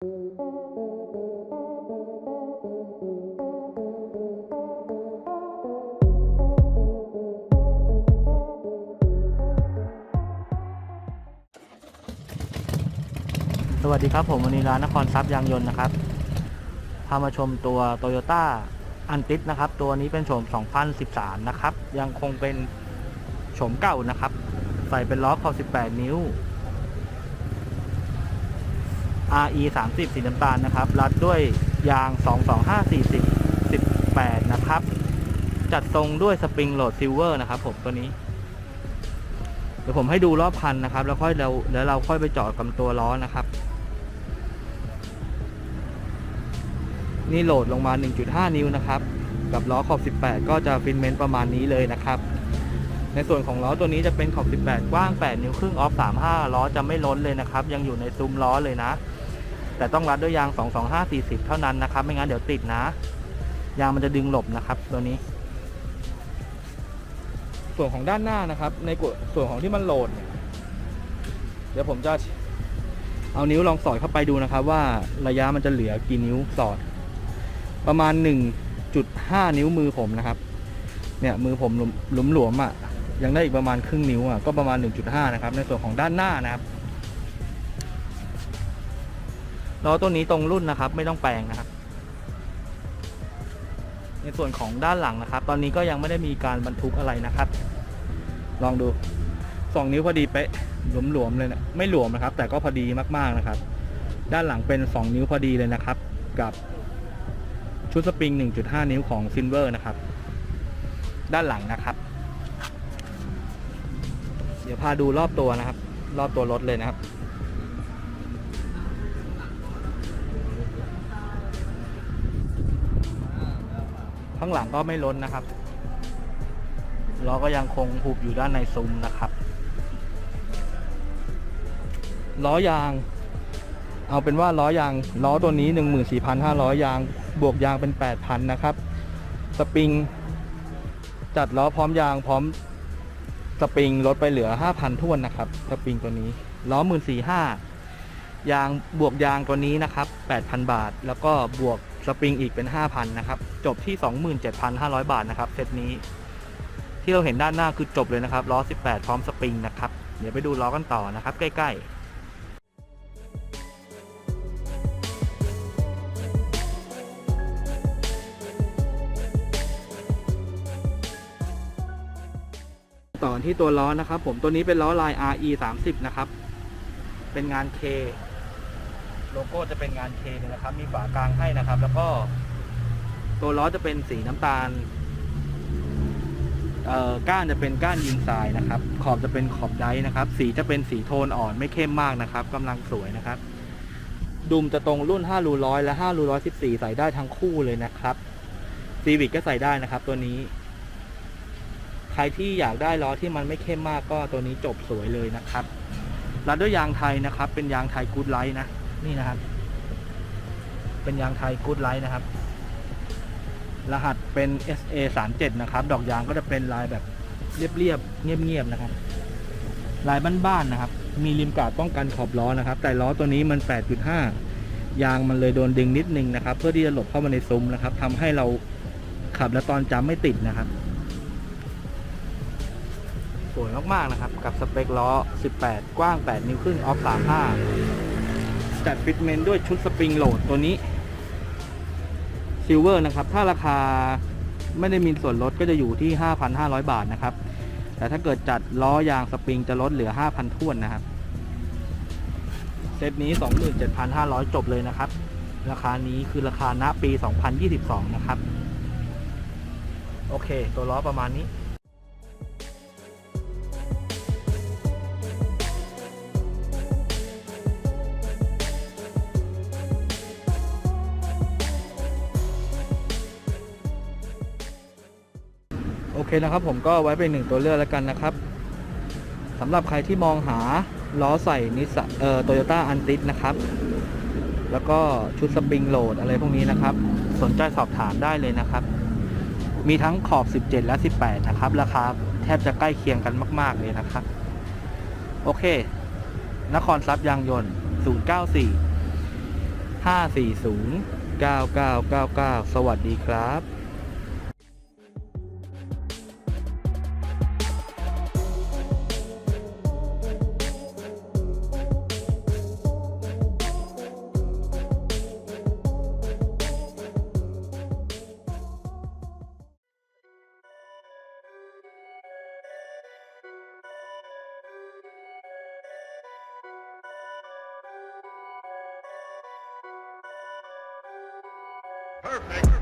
สวัสดีครับผมวันนี้ร้านนครทรัพย์ยางยนต์นะครับพามาชมตัว Toyota อันติสนะครับ ตัวนี้เป็นโฉม 2013 นะครับ ยังคงเป็นโฉมเก่านะครับ ใส่เป็นล้อขอบ18 นิ้ว RE 30สีน้ำตาลนะครับ รัดด้วยยาง 225 40 18 นะครับ จัดทรงด้วยสปริงโหลดซิลเวอร์นะครับผมตัวนี้ เดี๋ยวผมให้ดูรอบคันนะครับ แล้วค่อยเราแล้วเราค่อยไปเจาะกับตัวล้อนะครับ นี่โหลดลงมา 1.5 นิ้วนะครับ กับล้อขอบ 18 ก็จะฟินเมนต์ประมาณนี้เลยนะครับในส่วนของล้อตัวนี้จะเป็นขอบ 18 กว้าง 8 นิ้วครึ่งออฟ 35 ล้อจะไม่ล้นเลยนะครับ ยังอยู่ในซุ้มล้อเลยนะ แต่ต้องรัดด้วยยาง 225 40 เท่านั้นนะครับ ไม่งั้นเดี๋ยวติดนะ ยางมันจะดึงหลบนะครับ ตัวนี้ ส่วนของด้านหน้านะครับ ในส่วนของที่มันโหลด เดี๋ยวผมจะเอานิ้วลองสอดเข้าไปดูนะครับ ว่าระยะมันจะเหลือกี่นิ้วสอด ประมาณ 1.5 นิ้วมือผมนะครับ เนี่ยมือผมหลุมหลวมอะยังได้อีกประมาณครึ่งนิ้วอะก็ประมาณ 1.5 นะครับ ในส่วนของด้านหน้านะครับ ล้อตัวนี้ตรงรุ่นนะครับ ไม่ต้องแปลงนะครับ ในส่วนของด้านหลังนะครับ ตอนนี้ก็ยังไม่ได้มีการบรรทุกอะไรนะครับ ลองดู2นิ้วพอดีเป๊ะหลวมๆเลยนะไม่หลวมนะครับ แต่ก็พอดีมากๆนะครับ ด้านหลังเป็น2นิ้วพอดีเลยนะครับ กับชุดสปริง 1.5 นิ้วของซินเวอร์นะครับ ด้านหลังนะครับ เดี๋ยวพาดูรอบตัวนะครับ รอบตัวรถเลยนะครับ ข้างหลังก็ไม่ล้นนะครับล้อก็ยังคงหุบอยู่ด้านในซุ้มนะครับล้อยาง เอาเป็นว่าล้อยางล้อตัวนี้ 14,500 ยาง บวกยางเป็น 8,000 นะครับ สปริง จัดล้อพร้อมยางพร้อมสปริงลดไปเหลือ 5,000ท้วนนะครับ สปริงตัวนี้ ล้อ 14,500ยางบวกยางตัวนี้นะครับ 8,000 บาท แล้วก็บวก สปริงอีกเป็น 5,000 นะครับ จบที่ 27,500 บาทนะครับเซตนี้ ที่เราเห็นด้านหน้าคือจบเลยนะครับล้อ 18 พร้อมสปริงนะครับ เดี๋ยวไปดูล้อกันต่อนะครับ ใกล้ ๆต่อที่ตัวล้อนะครับ ผมตัวนี้เป็นล้อลาย RE 30นะครับ เป็นงาน K โลโก้จะเป็นงานเลยนะครับ มีฝากลางให้นะครับ แล้วก็ ตัวล้อจะเป็นสีน้ำตาล เอ่อก้านจะเป็นก้านยิงทรายนะครับ ขอบจะเป็นขอบไดร์นะครับ สีจะเป็นสีโทนอ่อนไม่เข้มมากนะครับกำลังสวยนะครับ ดุมจะตรงรุ่น5รูร้อยและ5รูร้อย14ใส่ได้ทั้งคู่เลยนะครับซีวิกก็ใส่ได้นะครับ ตัวนี้ ใครที่อยากได้ล้อที่มันไม่เข้มมากก็ตัวนี้จบสวยเลยนะครับรัดด้วยยางไทยนะครับ เป็นยางไทยกูดไลท์นะ นี่นะครับ เป็นยางไทยกูดไลท์นะครับ รหัสเป็น SA 3 7นะครับ ดอกยางก็จะเป็นลายแบบเรียบๆเงียบๆนะครับ ลายบ้านๆนะครับ มีริมกาดป้องกันขอบล้อนะครับ แต่ล้อตัวนี้มัน 8.5 ยางมันเลยโดนดึงนิดนึงนะครับ เพื่อที่จะหลบเข้ามาในซุ้มนะครับทำให้เราขับแล้วตอนจำไม่ติดนะครับสวยมาก ๆ นะครับ กับสเปคล้อ 18 กว้าง 8 นิ้วครึ่ง ออฟ 35 จัดฟิตเมนต์ด้วยชุดสปริงโหลดตัวนี้ซิลเวอร์นะครับ ถ้าราคาไม่ได้มีส่วนลดก็จะอยู่ที่ 5,500 บาทนะครับ แต่ถ้าเกิดจัดล้อยางสปริงจะลดเหลือ 5,000ท้วนนะครับ เซตนี้ 27,500 จบเลยนะครับ ราคานี้คือราคาณปี 2022 นะครับ โอเค ตัวล้อประมาณนี้ อเคนะครับผมก็ไว้เป็นหนึ่งตัวเลือกแล้วกันนะครับสำหรับใครที่มองหาล้อใส่นิสเอ่อโตโยต้าอันติสนะครับ แล้วก็ชุดสปริงโหลดอะไรพวกนี้นะครับ สนใจสอบถามได้เลยนะครับ มีทั้งขอบ 17 และ 18 นะครับ ราคาแทบจะใกล้เคียงกันมาก ๆ เลยนะครับ โอเค นครทรัพย์ยางยนต์ 094 540 9999 สวัสดีครับ Perfect.